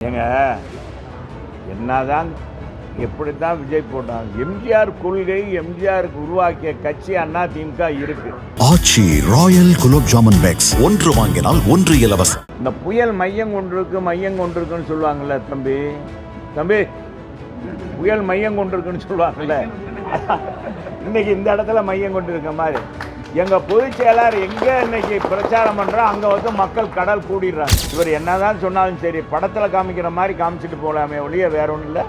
ஏங்க என்னதான் எப்படி தான் விஜய் போட்டாங்க எம்ஜிஆர் கொள்கை எம்ஜிஆருக்கு உருவாக்கிய கட்சி அண்ணா திமுக இருக்கு. Aachi royal gulab jamun packs. ஒன்று வாங்கினால் ஒன்று இலவசம் இந்த புயல் மையம் கொண்டிருக்கு மையம் கொண்டிருக்குன்னு சொல்லுவாங்கல்ல தம்பி. தம்பி புயல் மையம் கொண்டிருக்குன்னு சொல்லுவாங்கல்ல. இன்னைக்கு இந்த இடத்துல மையம் கொண்டிருக்க மாதிரி. எங்கள் பொதுச் செயலாளர் எங்கே இன்னைக்கு பிரச்சாரம் பண்ணுறோம் அங்கே வந்து மக்கள் கடல் கூடிடுறாங்க. இவர் என்னதான் சொன்னாலும் சரி படத்தில் காமிக்கிற மாதிரி காமிச்சிட்டு போகலாமே ஒழிய வேற ஒன்றும் இல்லை.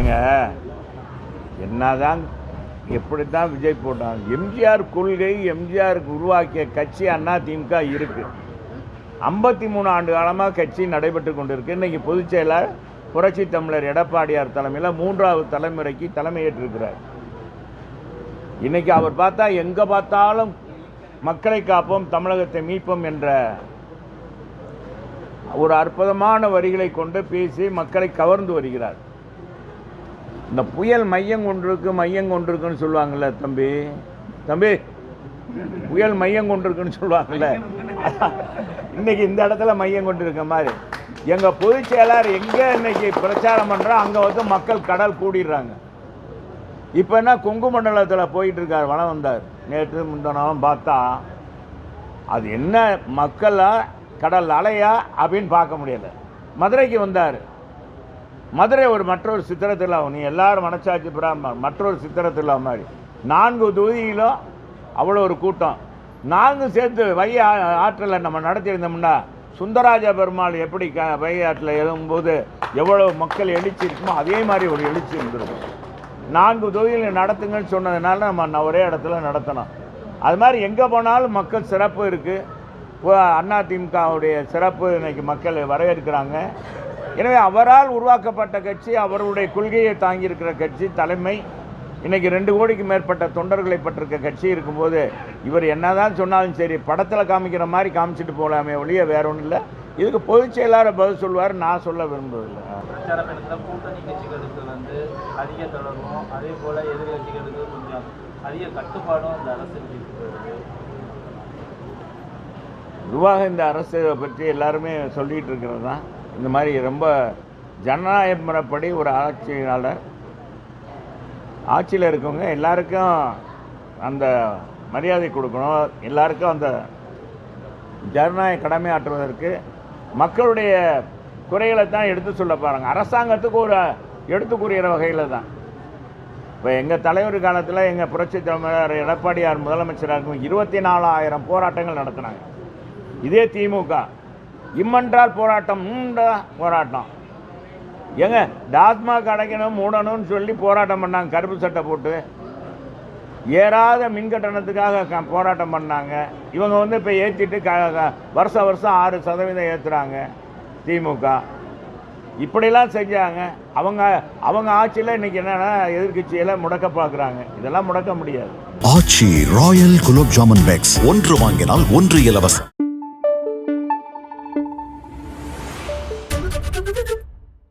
ஏங்க என்னதான் எப்படி தான் விஜய் போட்டாங்க எம்ஜிஆர் கொள்கை எம்ஜிஆருக்கு உருவாக்கிய கட்சி அண்ணா திமுக இருக்குது ஐம்பத்தி மூணு ஆண்டு காலமாக கட்சி நடைபெற்று கொண்டிருக்கு. இன்றைக்கி பொதுச் செயலாளர் புரட்சி தமிழர் எடப்பாடியார் தலைமையில் மூன்றாவது தலைமுறைக்கு தலைமையேற்றிருக்கிறார். இன்னைக்கு அவர் பார்த்தா எங்கே பார்த்தாலும் மக்களை காப்போம் தமிழகத்தை மீட்போம் என்ற ஒரு அற்புதமான வரிகளை கொண்டு பேசி மக்களை கவர்ந்து வருகிறார். இந்த புயல் மையம் கொண்டிருக்கு மையம் கொண்டிருக்குன்னு சொல்லுவாங்கல்ல தம்பி. தம்பி புயல் மையம் கொண்டிருக்குன்னு சொல்லுவாங்கல்ல. இன்னைக்கு இந்த இடத்துல மையம் கொண்டிருக்க மாதிரி. எங்கள் பொதுச் செயலாளர் எங்கே இன்னைக்கு பிரச்சாரம் பண்ணுறோம் அங்கே வந்து மக்கள் கடல் கூடிடுறாங்க. இப்போ என்ன கொங்கு மண்டலத்தில் போயிட்டு இருக்கார் வளம் வந்தார். நேற்று முந்தினாலும் பார்த்தா அது என்ன மக்களாக கடல் அலையா அப்படின்னு பார்க்க முடியலை. மதுரைக்கு வந்தார். மதுரை ஒரு மற்றொரு சித்திர நீ எல்லாரும் மனசாட்சி பிராமணர் மற்றொரு சித்திரத்தில் மாதிரி. நான்கு தொகுதியிலும் அவ்வளோ ஒரு கூட்டம். நான்கு சேர்த்து வைய ஆற்றலை நம்ம நடத்தியிருந்தோம்னா சுந்தராஜ பெருமாள் எப்படி க வைகாட்டில் எழும்போது எவ்வளோ மக்கள் எழுச்சி இருக்குமோ அதே மாதிரி ஒரு எழுச்சி இருந்திருக்கும். நான்கு தொகுதியில் நடத்துங்கன்னு சொன்னதுனால நம்ம ஒரே இடத்துல நடத்தணும். அது மாதிரி எங்கே போனாலும் மக்கள் சிறப்பு இருக்குது அதிமுகவுடைய சிறப்பு இன்னைக்கு மக்கள் வரவேற்கிறாங்க. எனவே அவரால் உருவாக்கப்பட்ட கட்சி அவருடைய கொள்கையை தாங்கியிருக்கிற கட்சி தலைமை. இன்றைக்கி ரெண்டு கோடிக்கு மேற்பட்ட தொண்டர்களை பட்டிருக்க கட்சி இருக்கும்போது இவர் என்னதான் சொன்னாலும் சரி படத்தில் காமிக்கிற மாதிரி காமிச்சிட்டு போகலாமே ஒழிய வேற ஒன்றும் இல்லை. இதுக்கு பொதுச் செயலாளர் பதில் சொல்வார் நான் சொல்ல விரும்புவதில்லை. கூட்டணி கட்சிகளுக்கு வந்து அதிக தொடர்பும் அதே போல எதிர்கட்சிகளுக்கு கொஞ்சம் அதிக கட்டுப்பாடும் இந்த அரசு பொதுவாக இந்த அரசை பற்றி எல்லாருமே சொல்லிகிட்டு இருக்கிறது தான். இந்த மாதிரி ரொம்ப ஜனநாயக முறைப்படி ஒரு ஆட்சியாளர் ஆட்சியில் இருக்கவங்க எல்லாருக்கும் அந்த மரியாதை கொடுக்கணும். எல்லாருக்கும் அந்த ஜனநாயக கடமை ஆற்றுவதற்கு மக்களுடைய குறைகளை தான் எடுத்து சொல்ல பாருங்கள் அரசாங்கத்துக்கு ஒரு எடுத்து கூறுகிற வகையில் தான். இப்போ எங்கள் தலைவர் காலத்தில் எங்கள் புரட்சி தலைவர் எடப்பாடியார் முதலமைச்சராக இருக்கும் இருபத்தி நாலாயிரம் போராட்டங்கள் நடத்தினாங்க. இதே திமுக. இம்மன்றால் போராட்டம் போராட்டம். ஏங்க டாஸ்மாக் அடைக்கணும் மூடணும்னு சொல்லி போராட்டம் பண்ணாங்க. கருப்பு சட்டை போட்டு. ஏறாத மின் கட்டணத்துக்காக க- போராட்டம் பண்ணாங்க. இவங்க வந்து இப்போ ஏற்றிட்டு க க- வருஷம் வருஷம் ஆறு சதவீதம் ஏற்றுறாங்க திமுக. இப்படிலாம் செஞ்சாங்க. அவங்க அவங்க ஆட்சியில் இன்னைக்கு என்னென்னா எதிர்க்கட்சியில் முடக்க பார்க்குறாங்க இதெல்லாம் முடக்க முடியாது. ஆட்சி ராயல் குலோப் ஜாமன் பேக்ஸ். ஒன்று வாங்கினால் ஒன்று இலவசம்.